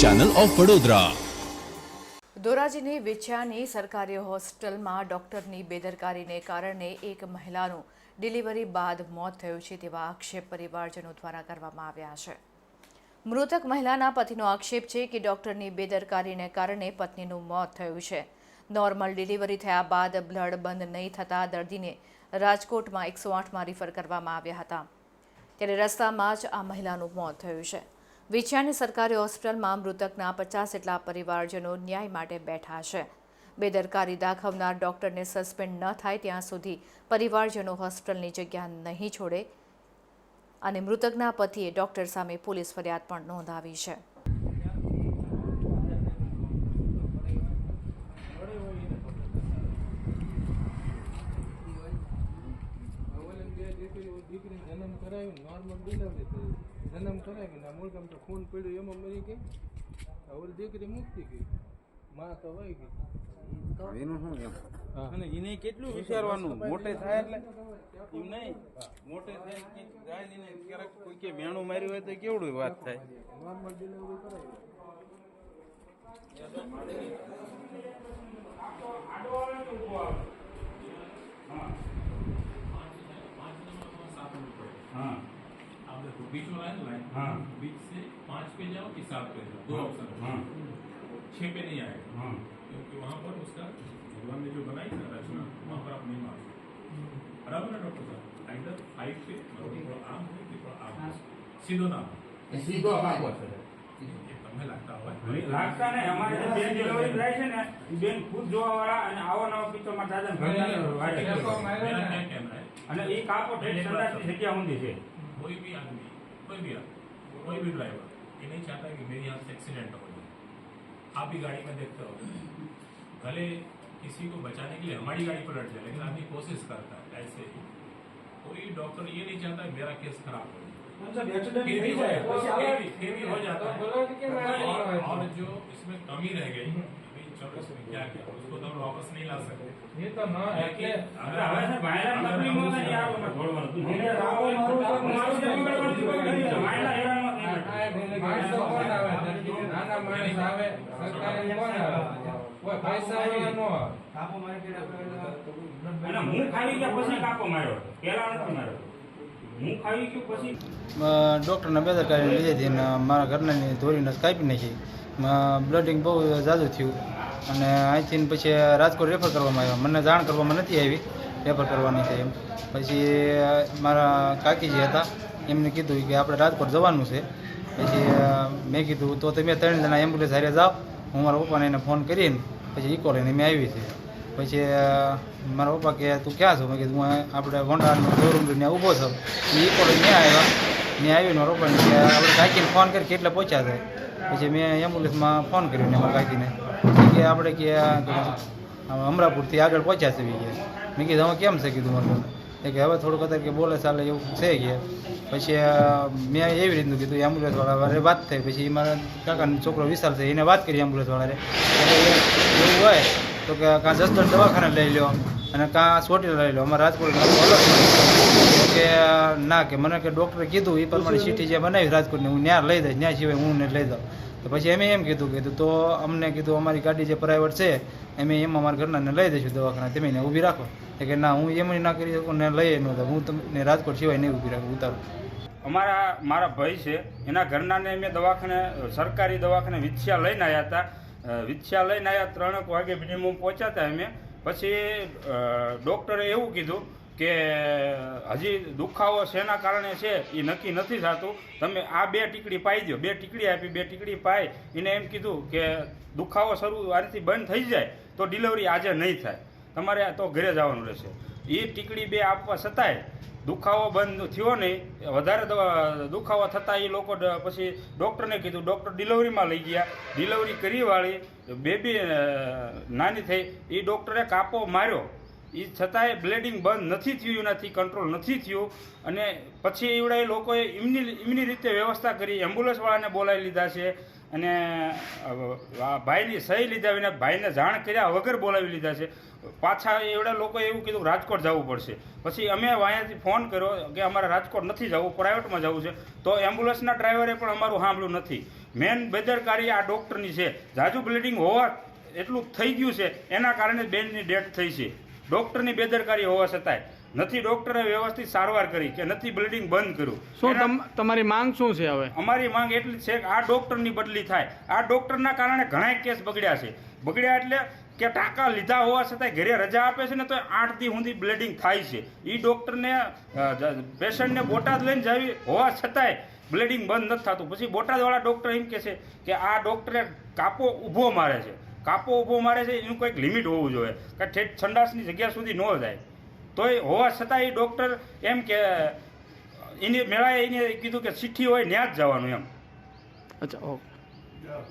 Channel of Vadodara ધોરાજીની વિછ્યાની સરકારી હોસ્પિટલમાં ડોક્ટરની બેદરકારીને કારણે એક મહિલાનું ડિલિવરી બાદ મોત થયું છે તેવા આક્ષેપ પરિવારજનો દ્વારા કરવામાં આવ્યા છે. મૃતક મહિલાના પતિનો આક્ષેપ છે કે ડોક્ટરની બેદરકારીને કારણે પત્નીનું મોત થયું છે. નોર્મલ ડિલિવરી થયા બાદ બ્લડ બંધ નહીં થતાં દર્દીને રાજકોટમાં એકસો આઠમાં રિફર કરવામાં આવ્યા હતા. ત્યારે રસ્તામાં જ આ મહિલાનું મોત થયું છે. વિછિયાની સરકારી હોસ્પિટલમાં મૃતકના પચાસ જેટલા પરિવારજનો ન્યાય માટે બેઠા છે. બેદરકારી દાખવનાર ડોક્ટરને સસ્પેન્ડ ન થાય ત્યાં સુધી પરિવારજનો હોસ્પિટલની જગ્યા નહીં છોડે અને મૃતકના પતિએ ડોક્ટર સામે પોલીસ ફરિયાદ પણ નોંધાવી છે અવલન બે દીકરી દીકરી જન્મ કરાવી નોર્મલ ડિલિવરી થઈ જન્મ કરાવી ને? મૂળગામ તો ખૂન પડ્યું એમાં મરી ગઈ. હવે દીકરી મુક્તિ ગઈ. માં તો વહી ગઈ. એનું શું એમ? અને એને કેટલું વિચારવાનું? મોટે થાય એટલે? એમ નહીં. મોટે થાય કે જાય એને ક્યારેક કોઈ કે મેણું માર્યું હોય તો કેવડું વાત થાય? નોર્મલ ડિલિવરી કરાવી कि सात पे जाओ दो ऑप्शन हाँ छह पे नहीं आएगा हाँ क्योंकि वहाँ पर उसका भगवान ने जो बनाई ना रचना वहाँ पर आप नहीं मार सकते बराबर है डॉक्टर साहब आइडर फाइव पे मतलब थोड़ा आम हो कि थोड़ा आम हो सीधो ना हो સીધો પાકો છે ये तुम्हें लगता हुआ લાગતા ને અમારે જે બેન ડિલિવરી થાય છે ને ઈ બેન ખુદ જોવા વાળા અને આવા નવા પિક્ચરમાં દાદા વાટે ટેકો કરે. માર્યો मेरा ને क्या कहना है અને એ કાપો ઠેઠ સંડાસની જગ્યા ઊંધી છે कोई भी आदमी कोई भी आदमी कोई भी ड्राइवर ये नहीं चाहता कि मेरे यहाँ से एक्सीडेंट हो जाए। आप भी गाड़ी में देखते हो भले किसी को बचाने के लिए हमारी गाड़ी पलट जाए लेकिन आदमी कोशिश करता है ऐसे ही। कोई डॉक्टर ये नहीं चाहता मेरा केस खराब हो जाए। और जो इसमें कमी रह गई क्या उसको तो हम वापस नहीं ला सकते। ये तो ना માણસ આવે સરકારી કોણ આવે? કોઈ પૈસા વાળા ન આવે? પેલા હું ખાઈ ગયા પછી કાપો માર્યો. પેલા નથી માર્યો. ડૉક્ટરના બેદરકારીને લીધેથી ને મારા ઘરનાની ધોરીને કાપી નાખી. બ્લડિંગ બહુ ઝાઝું થયું. અને અહીંથી ને પછી રાજકોટ રેફર કરવામાં આવ્યા. મને જાણ કરવામાં નથી આવી. રેફર કરવાની છે એમ. પછી મારા કાકીજી હતા. એમને કીધું કે આપણે રાજકોટ જવાનું છે. પછી મેં કીધું, તો તમે ત્રણ જણા એમ્બ્યુલન્સ હારે જાઓ, હું મારા પપ્પાને એને ફોન કરીને પછી ઇકો લઈને મેં આવી છે. પછી મારા પપ્પા કે, તું ક્યાં છો? મેં કીધું, હું આપણે ગોંડાનો શોરૂમ ત્યાં ઊભો છું. એ ઇકો લઈને ત્યાં આવ્યા. ત્યાં આવીને મારા પપ્પાને કે, આપણે કાકીને ફોન કરી કેટલે પહોંચ્યા છે. પછી મેં એમ્બ્યુલન્સમાં ફોન કર્યો ને મારા કાકીને. કે આપણે કે અમરાપુરથી આગળ પહોંચ્યા છે. મેં કીધું હવે કેમ છે? કીધું, મારું કે હવે થોડુંક અત્યારે કે બોલે ચાલે એવું થઈ કે. પછી મેં એવી રીતનું કીધું એમ્બ્યુલન્સવાળા વાળા વાત થઈ. પછી મારા કાકાનો છોકરો વિશાલ છે, એને વાત કરી એમ્બ્યુલન્સવાળાને એવું હોય તો કે કાં જસદણ દવાખાને લઈ લો અને કાં સોટી લઈ લો અમારે રાજકોટ કે, ના, કે મને કે ડૉક્ટરે કીધું એ પ્રમાણે સીટી જે બનાવી રાજકોટની, હું ત્યાં લઈ દઈશ. ત્યાં સિવાય હું ને લઈ દઉં તો પછી એમ એમ કીધું કીધું, તો અમને કીધું, અમારી ગાડી જે પ્રાઇવેટ છે એમ એમ અમારા ઘરનાને લઈ દઈશું દવાખાના. તમે એને ઊભી રાખો. કે ના, હું એમ ના કરી શકું ને લઈ ન હું તમને રાજકોટ સિવાય નહીં ઊભી રાખું, ઉતારું. અમારા, મારા ભાઈ છે, એના ઘરનાને મેં દવાખાને, સરકારી દવાખાને વિછ્યા લઈને આવ્યા હતા. વિછ્યા લઈને આવ્યા ત્રણેક વાગે મિનિમમ પહોંચ્યા હતા અમે. પછી ડૉક્ટરે એવું કીધું કે હજી દુખાવો શેના કારણે છે એ નક્કી નથી થતું. તમે આ બે ટીકડી પાઈ દો બે ટીકડી આપી, બે ટીકડી પાઈ. એને એમ કીધું કે દુખાવો શરૂ આનાથી બંધ થઈ જાય તો ડિલિવરી આજે નહીં થાય. તમારે તો ઘરે જવાનું રહેશે. એ ટીકડી બે આપવા છતાંય દુખાવો બંધ થયો નહીં. વધારે દુખાવો થતાં એ લોકો પછી ડૉક્ટરને કીધું, ડૉક્ટર ડિલિવરીમાં લઈ ગયા. ડિલિવરી કરી વાળી, બેબી નાની થઈ, એ ડૉક્ટરે કાપો માર્યો. એ છતાંય બ્લેડિંગ બંધ નથી થયું, એનાથી કંટ્રોલ નથી થયું. અને પછી એવડા એ લોકોએ એમની એમની રીતે વ્યવસ્થા કરી એમ્બ્યુલન્સવાળાને બોલાવી લીધા છે. અને ભાઈની સહી લીધા વિના ભાઈને જાણ કર્યા વગર બોલાવી લીધા છે. પાછા એવડા લોકોએ એવું કીધું રાજકોટ જવું પડશે. પછી અમે અહીંયાથી ફોન કર્યો કે અમારે રાજકોટ નથી જવું, પ્રાઇવેટમાં જવું છે. તો એમ્બ્યુલન્સના ડ્રાઈવરે પણ અમારું સાંભળ્યું નથી. મેન બેદરકારી આ ડૉક્ટરની છે. જાજુ બ્લીડિંગ હોવા એટલું થઈ ગયું છે. એના કારણે બેનની ડેથ થઈ છે. ડૉક્ટરની બેદરકારી હોવા છતાંય નથી ડૉક્ટરે વ્યવસ્થિત સારવાર કરી કે નથી બ્લીડિંગ બંધ કર્યું. શું તમ- તમારી માંગ શું છે હવે? અમારી માંગ એટલી છે કે આ ડોક્ટરની બદલી થાય. આ ડોક્ટરના કારણે ઘણા કેસ બગડ્યા છે. બગડ્યા એટલે કે ટાંકા લીધા હોવા છતાંય ઘરે રજા આપે છે ને તો આઠ દી સુધી બ્લીડિંગ થાય છે. એ ડોક્ટરને પેશન્ટને બોટાદ લઈને જાવી હોવા છતાંય બ્લીડિંગ બંધ નથી થતું. પછી બોટાદવાળા ડોક્ટર એમ કહે છે કે આ ડોક્ટરે કાપો ઊભો મારે છે. કાપો ઊભો મારે છે, એનું કંઈક લિમિટ હોવું જોઈએ. કે ઠેઠ સંડાસની જગ્યા સુધી ન જાય. તોય હોવા છતાં એ ડૉક્ટર એમ કે, એને મેળાએ એને કીધું કે ચિઠ્ઠી હોય ત્યાં જ જવાનું એમ. અચ્છા, ઓકે.